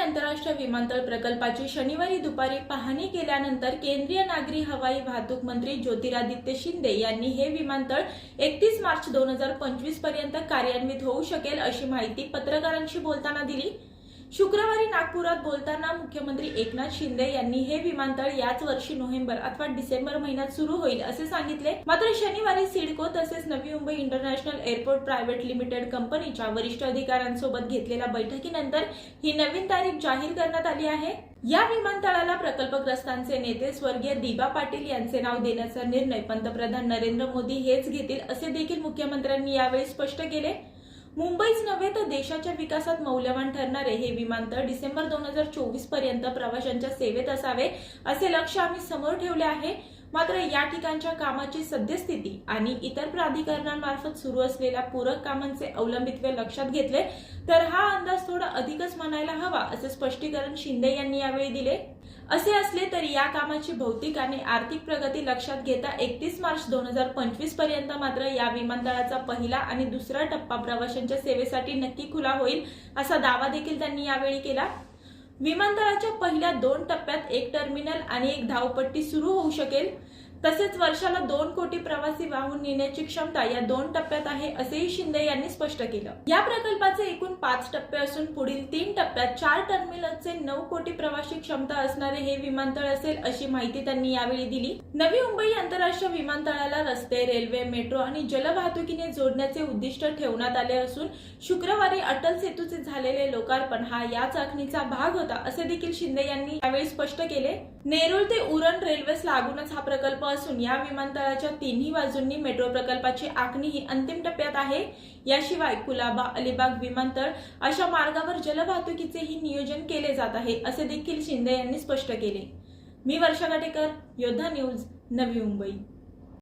मुंबई आंतरराष्ट्रीय विमानतळ प्रकल्पाची शनिवारी दुपारी पाहणी केल्यानंतर केंद्रीय नागरी हवाई वाहतूक मंत्री ज्योतिरादित्य शिंदे यांनी हे विमानतळ एकतीस मार्च दोन हजार पंचवीसपर्यंत कार्यान्वित होऊ शकेल अशी माहिती पत्रकारांशी बोलताना दिली. शुक्रवारी नागपुरात बोलताना मुख्यमंत्री एकनाथ शिंदे यांनी हे विमानतळ याच वर्षी नोव्हेंबर अथवा डिसेंबर महिन्यात सुरू होईल असे सांगितले. मात्र शनिवारी सिडको तसेच नवी Mumbai international airport private limited कंपनीच्या वरिष्ठ अधिकाऱ्यांसोबत घेतलेल्या बैठकीनंतर ही नवीन तारीख जाहीर करण्यात आली आहे. या विमानतळाला प्रकल्पग्रस्तांचे नेते स्वर्गीय दिबा पाटील यांचे नाव देण्याचा निर्णय पंतप्रधान नरेंद्र मोदी हेच घेतील असे देखील मुख्यमंत्र्यांनी यावेळी स्पष्ट केले. मुंबईच नव्हे तर देशाच्या विकासात मौल्यवान ठरणारे हे विमानतळ डिसेंबर दोन हजार चोवीसपर्यंत प्रवाशांच्या सेवेत असावे असे लक्ष आम्ही समोर ठेवले आहे. मात्र या ठिकाणच्या कामाची सद्यस्थिती आणि इतर प्राधिकरणांमार्फत सुरू असलेल्या पूरक कामांचे अवलंबित्व लक्षात घेतले तर हा अंदाज थोडा अधिकच म्हणायला हवा असे स्पष्टीकरण शिंदे यांनी यावेळी दिले. असे असले तरी या कामाची भौतिक आणि आर्थिक प्रगती लक्षात घेता एकतीस मार्च दोन हजार पंचवीसपर्यंत मात्र या विमानतळाचा पहिला आणि दुसरा टप्पा प्रवाशांच्या सेवेसाठी नक्की खुला होईल असा दावा देखील त्यांनी यावेळी केला. विमानतळाच्या पहिल्या दोन टप्प्यात एक टर्मिनल आणि एक धावपट्टी सुरू होऊ शकेल. तसेच वर्षाला दोन कोटी प्रवासी वाहून नेण्याची क्षमता या दोन टप्प्यात आहे असेही शिंदे यांनी स्पष्ट केलं. या प्रकल्पाचे एकूण पाच टप्पे असून पुढील तीन टप्प्यात चार टर्मिनलचे नऊ कोटी प्रवासी क्षमता असणारे हे विमानतळ असेल अशी माहिती त्यांनी यावेळी दिली. नवी मुंबई आंतरराष्ट्रीय विमानतळाला रस्ते रेल्वे मेट्रो आणि जलवाहतुकीने जोडण्याचे उद्दिष्ट ठेवण्यात आले असून शुक्रवारी अटल सेतूचे झालेले लोकार्पण हा या चाचणीचा भाग होता असे देखील शिंदे यांनी यावेळी स्पष्ट केले. नेरूळ ते उरण रेल्वेस लागूनच हा प्रकल्प असून या विमानतळाच्या तिन्ही बाजूंनी मेट्रो प्रकल्पाची आखणी ही अंतिम टप्प्यात आहे. याशिवाय कुलाबा अलिबाग विमानतळ अशा मार्गावर जलवाहतुकीचेही नियोजन केले जात आहे असे देखील शिंदे यांनी स्पष्ट केले. मी वर्षा गाटेकर योद्धा न्यूज नवी मुंबई.